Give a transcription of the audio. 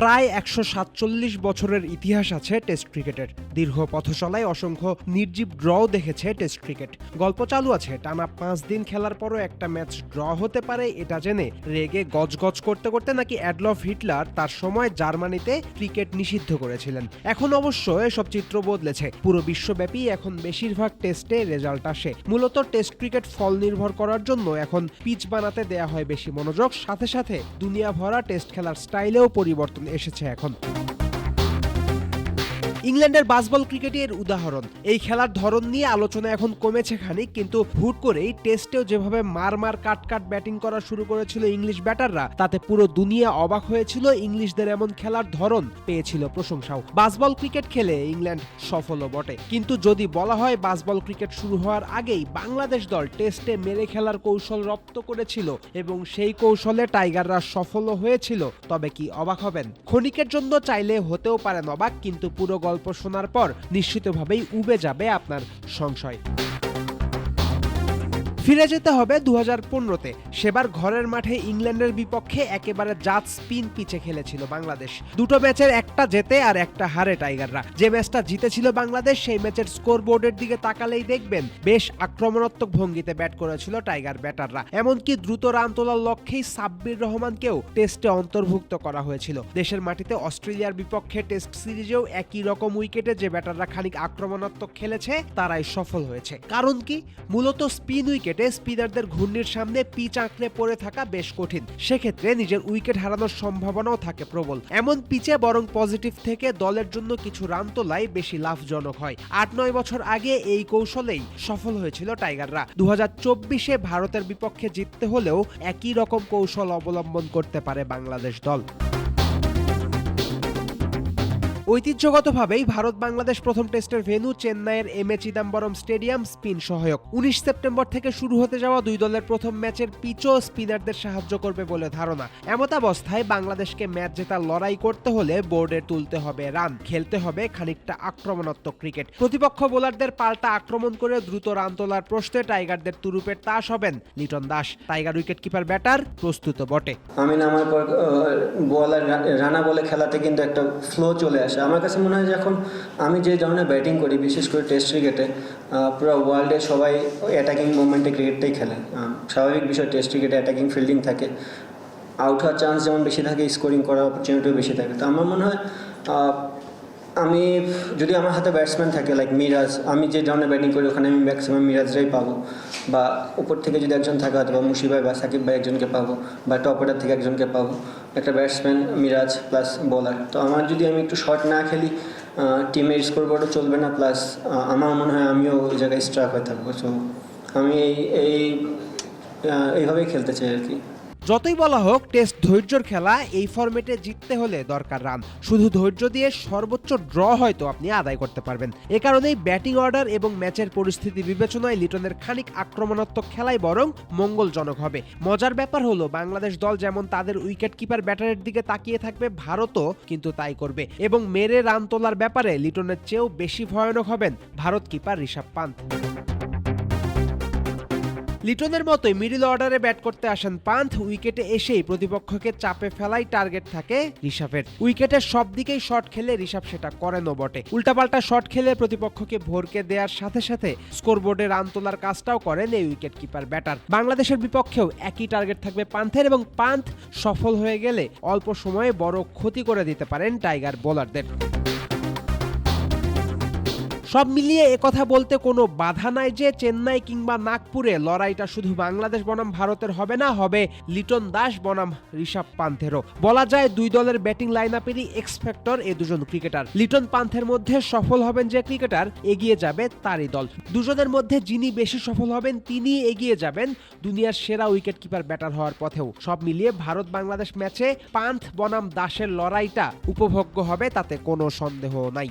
প্রায় একশো সাতচল্লিশ বছরের ইতিহাস আছে টেস্ট ক্রিকেটের। দীর্ঘ পথচলায় অসংখ্য নির্জীব ড্রও দেখেছে টেস্ট ক্রিকেট। গল্প চালু আছে, টানা পাঁচ দিন খেলার পরও একটা ম্যাচ ড্র হতে পারে এটা জেনে রেগে গজগজ করতে করতে নাকি অ্যাডলফ হিটলার তার সময় জার্মানিতে ক্রিকেট নিষিদ্ধ করেছিলেন। এখন অবশ্য এসব চিত্র বদলেছে, পুরো বিশ্বব্যাপী এখন বেশিরভাগ টেস্টে রেজাল্ট আসে। মূলত টেস্ট ক্রিকেট ফল নির্ভর করার জন্য এখন পিচ বানাতে দেয়া হয় বেশি মনোযোগ, সাথে সাথে দুনিয়া ভরা টেস্ট খেলার স্টাইলেও পরিবর্তন এসেছে এখন। ইংল্যান্ডের বাসবল ক্রিকেটই এর উদাহরণ। এই খেলার ধরন নিয়ে আলোচনা এখন কমেছে খানিক, কিন্তু হুট করেই টেস্টেও যেভাবে মার মার কাট কাট ব্যাটিং করা শুরু করেছিল ইংলিশ ব্যাটাররা, তাতে পুরো দুনিয়া অবাক হয়েছিল ইংলিশদের এমন খেলার ধরন পেয়েছিল প্রশংসাও। বাসবল ক্রিকেট খেলে ইংল্যান্ড সফলও বটে। কিন্তু যদি বলা হয় বাসবল ক্রিকেট শুরু হওয়ার আগেই বাংলাদেশ দল টেস্টে মেরে খেলার কৌশল রপ্ত করেছিল এবং সেই কৌশলে টাইগাররা সফলও হয়েছিল, তবে কি অবাক হবেন? ক্ষণিকের জন্য চাইলে হতেও পারেন অবাক, কিন্তু পুরো গল্প শোনার পর নিশ্চিতভাবেই উবে যাবে আপনার সংশয়। ফিরে যেতে হবে দু হাজার পনেরোতে। সেবার ঘরের মাঠে ইংল্যান্ডের বিপক্ষে একেবারে জাত স্পিন পিচে খেলেছিল বাংলাদেশ। দুটো ম্যাচের একটা জেতে আর একটা হারে টাইগাররা। যে ম্যাচটা জিতেছিল বাংলাদেশ, সেই ম্যাচের স্কোর বোর্ডের দিকে তাকালেই দেখবেন, বেশ আক্রমণাত্মক ভঙ্গিতে ব্যাট করেছিল টাইগার ব্যাটাররা। এমনকি দ্রুত রান তোলার লক্ষ্যেই সাব্বির রহমানকেও টেস্টে অন্তর্ভুক্ত করা হয়েছিল। দেশের মাটিতে অস্ট্রেলিয়ার বিপক্ষে টেস্ট সিরিজেও একই রকম উইকেটে যে ব্যাটাররা খানিক আক্রমণাত্মক খেলেছে, তারাই সফল হয়েছে। কারণ কি? মূলত স্পিন উইকেটে স্পিনারদের ঘূর্ণির সামনে পিচ আঁকড়ে পড়ে থাকা বেশ কঠিন। সেক্ষেত্রে নিজের উইকেট হারানোর সম্ভাবনাও থাকে প্রবল। এমন পিচে বরং পজিটিভ থেকে দলের জন্য কিছু রান তোলাই বেশি লাভজনক হয়। আট নয় বছর আগে এই কৌশলেই সফল হয়েছিল টাইগাররা। দু চব্বিশে ভারতের বিপক্ষে জিততে হলেও একই রকম কৌশল অবলম্বন করতে পারে বাংলাদেশ দল। ঐতিহ্যগতভাবেই ভারত বাংলাদেশ প্রথম টেস্টের ভেন্যু চেন্নাইয়ের M A Chidambaram stadium spin সহায়ক। উনিশ সেপ্টেম্বর থেকে শুরু হতে যাওয়া দুই দলের প্রথম ম্যাচের পিচও স্পিনারদের সাহায্য করবে বলে ধারণা। এমতাবস্থায় বাংলাদেশকে ম্যাচ জেতার লড়াই করতে হলে বোর্ডে তুলতে হবে রান, খেলতে হবে খানিকটা আক্রমণাত্মক ক্রিকেট। প্রতিপক্ষ বোলারদের পাল্টা আক্রমণ করে দ্রুত রান তোলার প্রশ্নে টাইগারদের তুরুপের তাস হবেন Liton Das. Tiger wicket keeper batter প্রস্তুত বটে। আমি নামার পর বল আর রা- রানা বলে খেলাতে কিন্তু একটা ফ্লো চলে আসে। আমার কাছে মনে হয় যে এখন আমি যে ধরনের ব্যাটিং করি, বিশেষ করে টেস্ট ক্রিকেটে পুরো ওয়ার্ল্ডে সবাই অ্যাটাকিং মুভমেন্টে ক্রিকেটটাই খেলে। স্বাভাবিক বিষয় টেস্ট ক্রিকেটে অ্যাটাকিং ফিল্ডিং থাকে। আউট হওয়ার চান্স যেমন বেশি থাকে স্কোরিং করার অপরচুনিটিও বেশি থাকে। তো আমার মনে হয় আমি, যদি আমার হাতে ব্যাটসম্যান থাকে লাইক মিরাজ আমি যে ধরনের ব্যাটিং করি, ওখানে আমি ম্যাক্সিমাম মিরাজরাই পাবো। বা উপর থেকে যদি একজন থাকে হয়তো বা মুশি ভাই বা সাকিব ভাই একজনকে পাবো, বা টপ অর্ডার থেকে একজনকে পাবো। একটা ব্যাটসম্যান মিরাজ প্লাস বোলার তো আমার যদি আমি একটু শর্ট না খেলি টিমের স্কোর স্কোরবোর্ডও চলবে না প্লাস আমার মনে হয় আমিও ওই জায়গায় স্ট্রাক হয়ে থাকব। সো আমি এই এই এইভাবেই খেলতে চাই আর কি। যতই বলা হোক, টেস্ট ধৈর্যর খেলা, এই ফরম্যাটে জিততে হলে দরকার রান। শুধু ধৈর্য দিয়ে সর্বোচ্চ ড্র হয়তো আপনি আদায় করতে পারবেন। এ কারণেই ব্যাটিং অর্ডার এবং ম্যাচের পরিস্থিতি বিবেচনায় লিটনের খানিক আক্রমণাত্মক খেলাই বরং মঙ্গলজনক হবে। মজার ব্যাপার হলো, বাংলাদেশ দল যেমন তাদের উইকেট কিপার ব্যাটারের দিকে তাকিয়ে থাকবে, ভারতও কিন্তু তাই করবে। এবং মেরে রান তোলার ব্যাপারে লিটনের চেয়েও বেশি ভয়ানক হবেন ভারত কিপার ঋষভ পান্ত। লিটনের মতোই মিডল অর্ডারে ব্যাট করতে আসেন পান্থ। উইকেটে এসেই প্রতিপক্ষকে চাপে ফেলাই টার্গেট থাকে ঋষভের। উইকেটের সব দিকেই শট খেলে ঋষভ সেটা করেনও বটে। উল্টাপাল্টা শট খেলে প্রতিপক্ষকে ভরকে দেওয়ার সাথে সাথে স্কোরবোর্ডে রান তোলার কাজটাও করেন এই উইকেট কিপার ব্যাটার। বাংলাদেশের বিপক্ষেও একই টার্গেট থাকবে পান্থের এবং পান্থ সফল হয়ে গেলে অল্প সময়ে বড় ক্ষতি করে দিতে পারেন টাইগার বোলারদের। সব মিলিয়ে একথা বলতে কোনো বাধা নাই যে চেন্নাই কিংবা নাগপুরে লড়াইটা শুধু বাংলাদেশ বনাম ভারতের হবে না, হবে লিটন দাস বনাম ঋষভ পান্থেরও। বলা যায় দুই দলের ব্যাটিং লাইন আপেরই এক্সপেক্টর এ দুজন ক্রিকেটার লিটন পান্থের মধ্যে সফল হবেন যে ক্রিকেটার এগিয়ে যাবে তারই দল। দুজনের মধ্যে যিনি বেশি সফল হবেন, তিনি এগিয়ে যাবেন দুনিয়ার সেরা উইকেট কিপার ব্যাটার হওয়ার পথেও। সব মিলিয়ে ভারত বাংলাদেশ ম্যাচে পান্থ বনাম দাসের লড়াইটা উপভোগ্য হবে, তাতে কোনো সন্দেহ নাই।